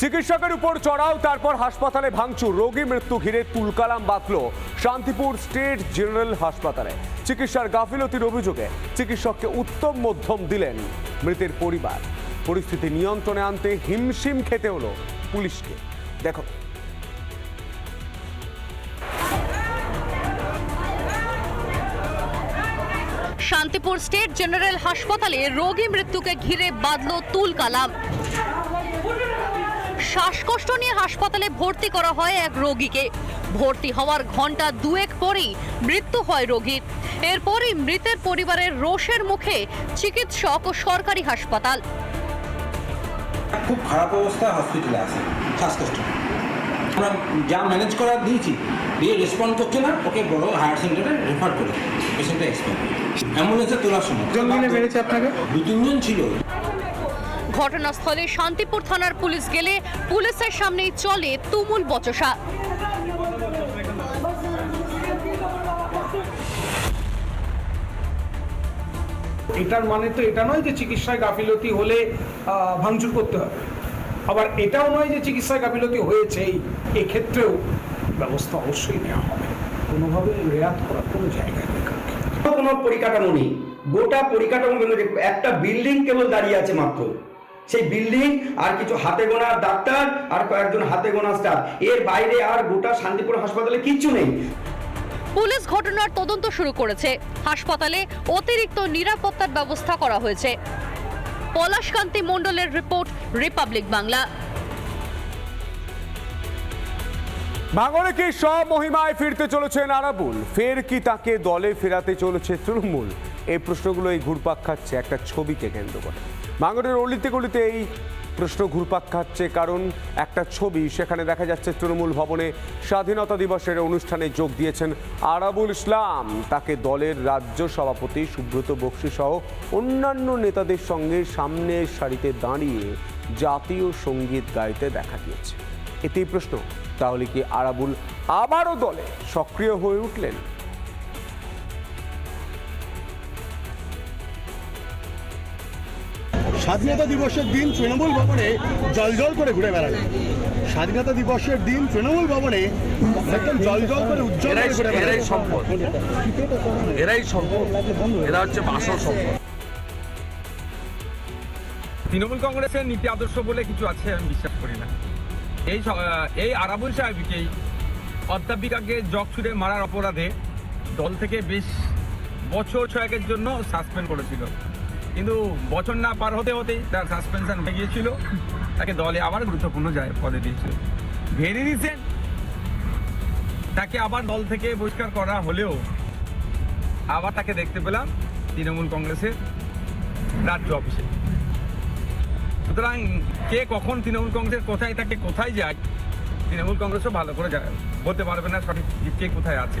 চিকিৎসকের উপর চড়াও, তারপর হাসপাতালে ভাঙচুর, রোগী মৃত্যু ঘিরে তুলকালাম বাঁধল শান্তিপুর স্টেট জেনারেল হাসপাতালে চিকিৎসার গাফিলতির অভিযোগে চিকিৎসককে উত্তম মধ্যম দিলেন মৃতের পরিবার। পরিস্থিতি নিয়ন্ত্রণে আনতে হিমশিম খেতে হলো পুলিশকে। দেখো। শান্তিপুর স্টেট জেনারেল হাসপাতালে রোগী মৃত্যুকে ঘিরে বাঁধল তুল কালাম শ্বাসকষ্ট নিয়ে হাসপাতালে ভর্তি করা হয় এক রোগীকে। ভর্তি হওয়ার ঘণ্টা দুয়েক পরেই মৃত্যু হয় রোগীর। এরপরই মৃতের পরিবারের রোষের মুখে চিকিৎসক ও সরকারি হাসপাতাল। খুব খারাপ অবস্থায় হসপিটালে আছে শ্বাসকষ্ট। আমরা যা ম্যানেজ করার দিয়েছি দিয়ে রেসপন্ড করছে না ওকে বড় হায়ার সেন্টারে রেফার করে পেশেন্টটা এক্সপেন্ড অ্যাম্বুলেন্সে তোলার সময়। মেরেছে আপনাকে? দু তিনজন ছিল। ঘটনাস্থলে শান্তিপুর থানার পুলিশ গেলে পুলিশের সামনেই চলে তুমুল বচসা। এটার মানে তো এটা নয় যে চিকিৎসায় গাফিলতি হলে ভাঙচুর করতে হবে। আবার এটাও নয় যে চিকিৎসায় গাফিলতি হয়েছেই এক্ষেত্রেও ব্যবস্থা অবশ্যই নেওয়া হবে। কোনোভাবে রেয়াত করার কোনো জায়গা নেই। কোনো পরিকাঠামো নেই। গোটা পরিকাঠামো একটা বিল্ডিং কেবল দাঁড়িয়ে আছে মাত্র। সেই বিল্ডিং আর কিছু হাতে গোনা ডাক্তার আর কয়েকজন হাতে গোনা স্টাফ এর বাইরে আর গোটা শান্তিপুর হাসপাতালে কিচ্ছু নেই। পুলিশ ঘটনার তদন্ত শুরু করেছে। হাসপাতালে অতিরিক্ত নিরাপত্তার ব্যবস্থা করা হয়েছে। পলাশকান্তি মণ্ডলের রিপোর্ট রিপাবলিক বাংলা। ভাঙড়ে কি সব মহিমায় ফিরতে চলেছেন আরাবুল। ফের কি তাকে দলে ফেরাতে চলেছে তৃণমূল? এই প্রশ্নগুলো এই ঘুরপাক খাচ্ছে, একটা ছবিকে কেন্দ্র করে। ভাঙড়ের অলিতে গলিতে এই প্রশ্ন ঘুরপাক খাচ্ছে, কারণ একটা ছবি, সেখানে দেখা যাচ্ছে তৃণমূল ভবনে স্বাধীনতা দিবসের অনুষ্ঠানে যোগ দিয়েছেন আরাবুল ইসলাম। তাকে দলের রাজ্য সভাপতি সুব্রত বক্সি সহ অন্যান্য নেতাদের সঙ্গে সামনের সারিতে দাঁড়িয়ে জাতীয় সংগীত গাইতে দেখা গিয়েছে। এতেই প্রশ্ন, তাহলে কি আরাবুল আবারও দলে সক্রিয় হয়ে উঠলেন? স্বাধীনতা দিবসের দিন তৃণমূল ভবনে জলজল করে ঘুরে বেড়াবে স্বাধীনতা দিবসের দিন তৃণমূল ভবনে একদম জলজল করে উজ্জ্বল করে এরাই সম্পদ। এরাই সম্পদ। এরা হচ্ছে আসল সম্পদ। তৃণমূল কংগ্রেসের নীতি আদর্শ বলে কিছু আছে আমি বিশ্বাস করি না। এই এই আরাবুল সাহেবকেই অধ্যাপিকাকে জগ ছুড়ে মারার অপরাধে দল থেকে বেশ বছর ছয়েকের জন্য সাসপেন্ড করেছিল। কিন্তু বছর না পার হতে হতেই তার সাসপেনশন হয়ে গিয়েছিল। তাকে দলে আবার গুরুত্বপূর্ণ যায় পদে দিয়েছিল। ভেরি রিসেন্ট তাকে আবার দল থেকে বহিষ্কার করা হলেও আবার তাকে দেখতে পেলাম তৃণমূল কংগ্রেসের রাজ্য অফিসে। সুতরাং কে কখন তৃণমূল কংগ্রেসের কোথায় থাকে, কোথায় যায়, তৃণমূল কংগ্রেসও ভালো করে যায় বলতে পারবে না সঠিক কে কোথায় আছে।